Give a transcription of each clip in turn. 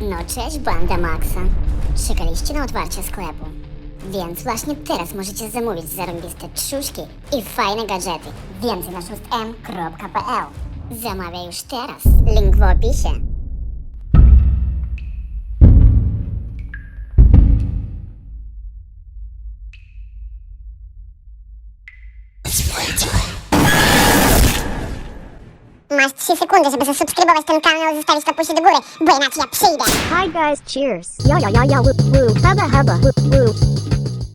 No cześć, banda Maxa. Czekaliście na otwarcie sklepu. Więc właśnie teraz możecie zamówić zarąbiste trzuszki i fajne gadżety. Więcej na 6m.pl Zamawiaj już teraz. Link w opisie. 3 sekundy, żeby zasubskrybować ten kanał i zostawić to do góry, bo inaczej ja przyjdę. Hi guys, cheers. Ja ja ja ja woo woo. Haba haba woo woo.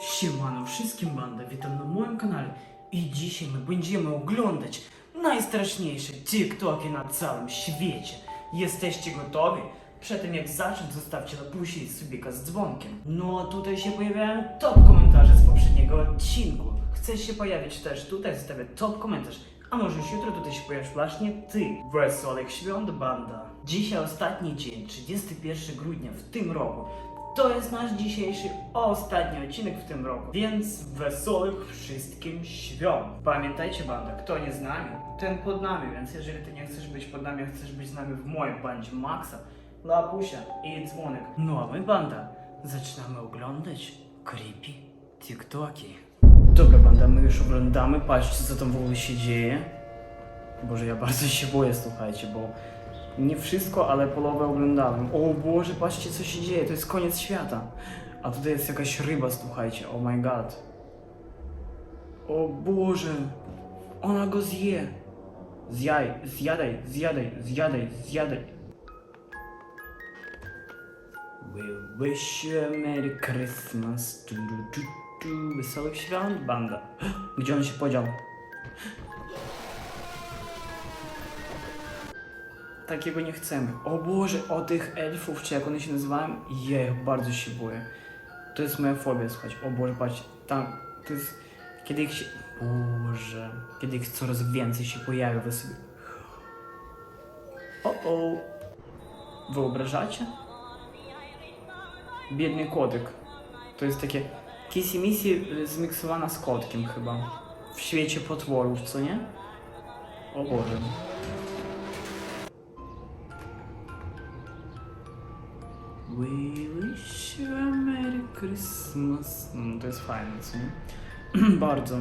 Siemano wszystkim banda, witam na moim kanale i dzisiaj my będziemy oglądać najstraszniejsze TikToki na całym świecie. Jesteście gotowi? Przed tym jak zacząć zostawcie lapusie i subika z dzwonkiem. No a tutaj się pojawiają top komentarze z poprzedniego odcinku. Chcesz się pojawić też tutaj, zostawię top komentarz. A może już jutro tutaj się pojawisz właśnie ty. Wesołych świąt banda. Dzisiaj ostatni dzień, 31 grudnia w tym roku. To jest nasz dzisiejszy ostatni odcinek w tym roku, więc wesołych wszystkim świąt. Pamiętajcie banda, kto nie z nami, ten pod nami, więc jeżeli ty nie chcesz być pod nami, a chcesz być z nami w mojej bandzie Maxa, Lapusia i dzwonek. No a my banda, zaczynamy oglądać creepy TikToki. Dobra banda, my już oglądamy, patrzcie co tam w ogóle się dzieje. Boże, ja bardzo się boję, słuchajcie, bo nie wszystko, ale połowę oglądałem. O Boże, patrzcie co się dzieje, to jest koniec świata. A tutaj jest jakaś ryba, słuchajcie, oh my god. O Boże, ona go zje. Zjaj, zjadaj, zjadaj, zjadaj, zjadaj. We wish you a Merry Christmas. Tu, tu, tu. Wesołych świąt, banda. Gdzie on się podział? Takiego nie chcemy. O Boże, o tych elfów, czy jak one się nazywają? Je, bardzo się boję. To jest moja fobia, słuchajcie. O Boże, patrz, tam, to jest... Kiedy ich się... Boże, kiedy ich coraz więcej się pojawia, wy sobie... O, o. Wyobrażacie? Biedny kotek. To jest takie kissy missy zmiksowana z kotkiem chyba. W świecie potworów, co nie? O Boże. We wish you a Merry Christmas. Mm, to jest fajne, co nie? Bardzo.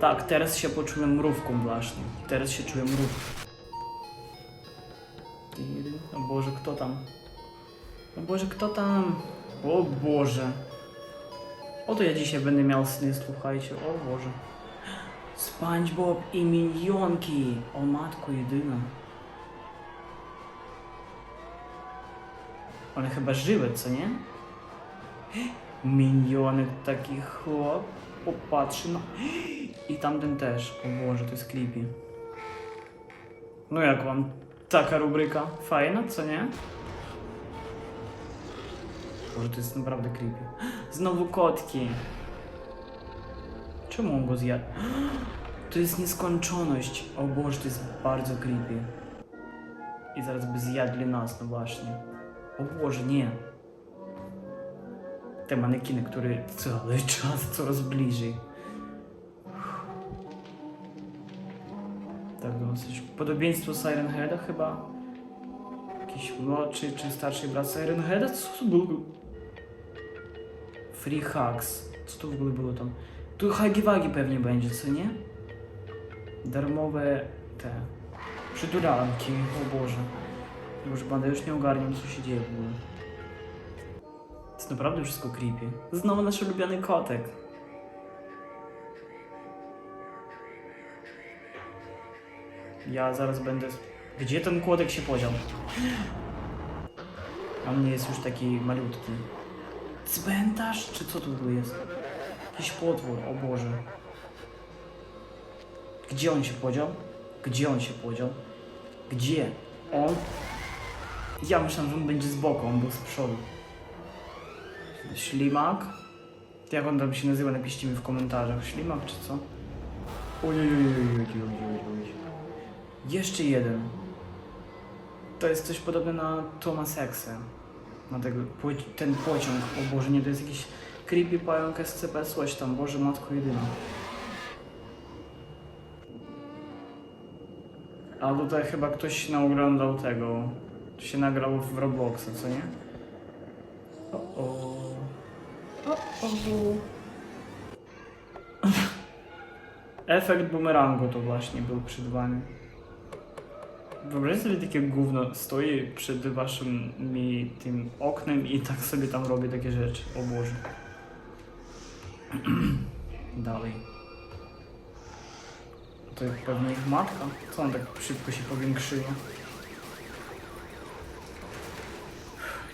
Tak, teraz się poczułem mrówką właśnie. Teraz się czuję mrówką. O Boże, kto tam? O Boże, kto tam? O Boże. Oto ja dzisiaj będę miał sny, słuchajcie. O Boże. SpongeBob i minionki. O matko jedyna. One chyba żyły, co nie? Miniony taki chłop popatrzy na... I tamten też. O Boże, to jest creepy. No jak wam taka rubryka? Fajna, co nie? Boże, to jest naprawdę creepy. Znowu kotki. Czemu on go zjadł? To jest nieskończoność. O Boże, to jest bardzo creepy. I zaraz by zjadli nas, no właśnie. O Boże, nie. Te manekiny, które cały czas coraz bliżej. Tak dosyć. Podobieństwo Siren Heada chyba. Jakiś młodszy czy starszy brat Siren Heada? Co to było? Free Hugs. Co to w ogóle było tam? Tu hagi-wagi pewnie będzie, co nie? Darmowe te przytulanki, o Boże. Boże, banda już nie ogarniam, co się dzieje w ogóle. To naprawdę wszystko creepy. Znowu nasz ulubiony kotek. Ja zaraz będę... Gdzie ten kotek się podział? A mnie jest już taki malutki. Cmentarz? Czy co tu jest? Jakiś potwór, o Boże. Gdzie on się podział? Gdzie on się podział? Gdzie? On? Ja myślałem, że on będzie z boku, on był z przodu. Ślimak? Jak on tam się nazywa? Napiszcie mi w komentarzach. Ślimak czy co? Jeszcze jeden. To jest coś podobne na Thomas Exe. Na tego, po, ten pociąg. O Boże, nie, to jest jakiś creepy pająk SCP, coś tam. Boże, matko jedyna. A tutaj chyba ktoś naoglądał tego się nagrało w Robloxa, co nie? O, o. O, o. Efekt bumerangu to właśnie był przed wami. Wyobraźcie sobie takie gówno stoi przed waszym tym oknem i tak sobie tam robi takie rzeczy. O Boże. Dalej. To jest pewnie ich matka. Co on tak szybko się powiększyła?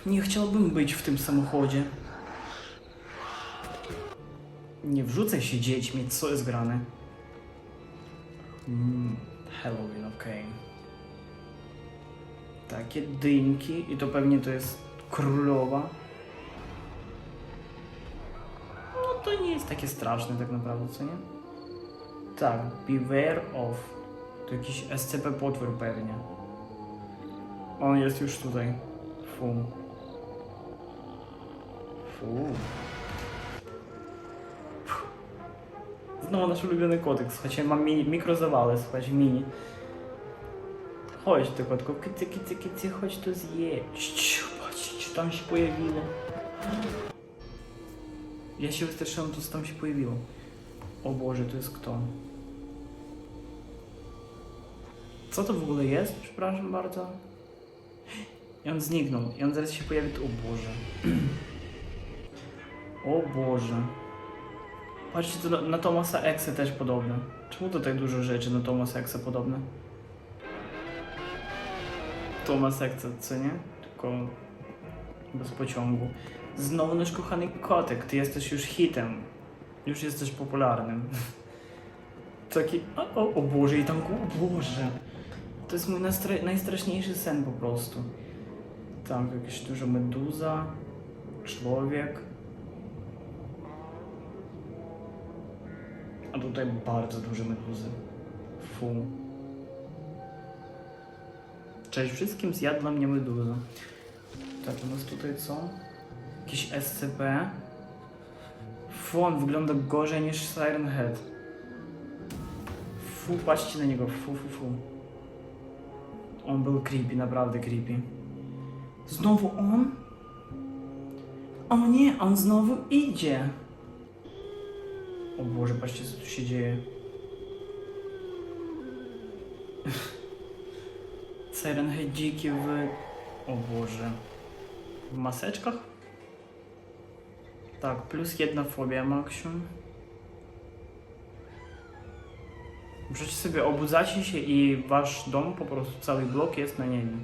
Nie chciałbym być w tym samochodzie. Nie wrzucaj się dziećmi, co jest grane? Mm, Halloween, okej. Takie dynki i to pewnie to jest królowa. No to nie jest takie straszne tak naprawdę, co nie? Tak, beware of. To jakiś SCP potwór pewnie. On jest już tutaj. Fu. Fu. Znowu nasz ulubiony kotek. Słuchajcie, mam mini, mikrozawale, słuchajcie, mini. Chodź ty kotku, kicy, kicy, kicy, chodź to zjeść. Patrzcie, tam się pojawiło. Ja się wystraszyłem, to co tam się pojawiło. O Boże, to jest kto? Co to w ogóle jest? Przepraszam bardzo. I on zniknął. I on zaraz się pojawi tu. O Boże. O Boże. Patrzcie, to na Thomasa Exe też podobne. Czemu to tak dużo rzeczy na Thomasa Exe podobne? Thomas Exe, co nie? Tylko bez pociągu. Znowu nasz kochany kotek, ty jesteś już hitem. Już jesteś popularnym. Taki, o, o, o Boże, i tam, o Boże. To jest mój najstraszniejszy sen po prostu. Tam jakaś duża meduza, człowiek. A tutaj bardzo duże meduzy. Fu. Cześć wszystkim, zjadła mnie meduza. Tak, u nas tutaj co? Jakiś SCP. Fu, on wygląda gorzej niż Siren Head. Fu, patrzcie na niego, fu, fu, fu. On był creepy, naprawdę creepy. Znowu on? O nie, on znowu idzie. O Boże, patrzcie co tu się dzieje. Dziki w... O Boże. W maseczkach? Tak, plus jedna fobia maksimum. Możecie sobie obudzacie się i wasz dom, po prostu cały blok jest na niebie.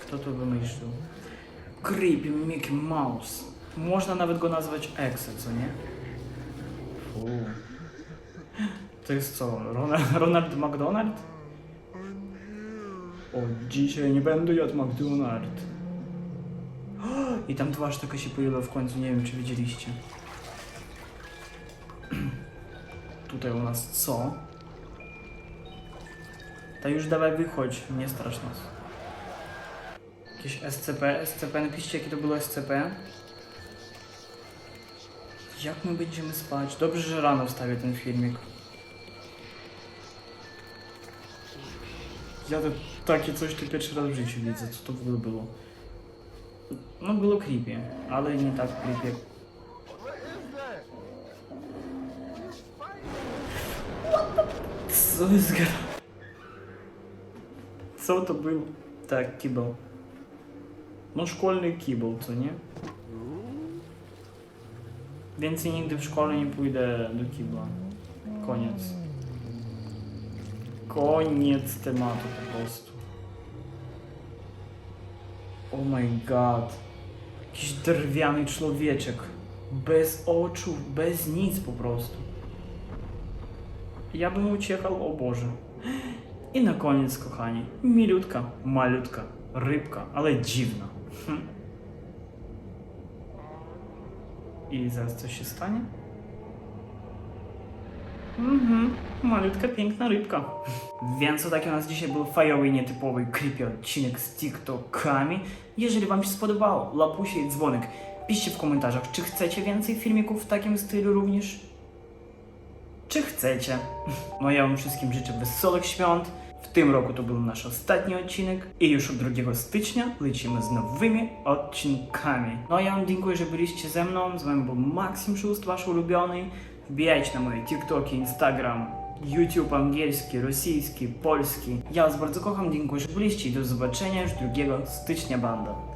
Kto to wymyślił? Creepy Mickey Mouse. Można nawet go nazwać Exe, co nie? Fu. To jest co? Ronald, Ronald McDonald? O, dzisiaj nie będę jadł McDonald. I tam twarz taka się pojawiła w końcu, nie wiem czy widzieliście. Tutaj u nas co? To już dawaj wychodź, nie strasz nas. Jakieś SCP, SCP, napiszcie jakie to było SCP. Jak my będziemy spać? Dobrze, że rano wstawię ten filmik. Ja to, takie coś tu pierwszy raz w życiu widzę, co to w ogóle było. No było creepy, ale nie tak creepy jak Co jest gra? Co to był? Tak, kibel. No szkolny kibel, co nie? Więcej nigdy w szkole nie pójdę do kibla. Koniec. Koniec tematu po prostu. Oh my god. Jakiś drwiany człowieczek. Bez oczu, bez nic po prostu. Ja bym uciekał, o Boże. I na koniec, kochani, milutka, malutka rybka, ale dziwna. Hm. I zaraz coś się stanie? Mhm, malutka, piękna rybka. Więc to taki u nas dzisiaj był fajowy, nietypowy, creepy odcinek z TikTokami. Jeżeli Wam się spodobało, lapusie i dzwonek. Piszcie w komentarzach, czy chcecie więcej filmików w takim stylu również? Czy chcecie? No ja Wam wszystkim życzę wesołych świąt. W tym roku to był nasz ostatni odcinek i już od 2 stycznia lecimy z nowymi odcinkami. No ja Wam dziękuję, że byliście ze mną. Z Wami był Maksim Szóst, Wasz ulubiony. Wbijajcie na moje TikToki, Instagram, YouTube angielski, rosyjski, polski. Ja was bardzo kocham, dziękuję, że byliście i do zobaczenia już 2 stycznia banda.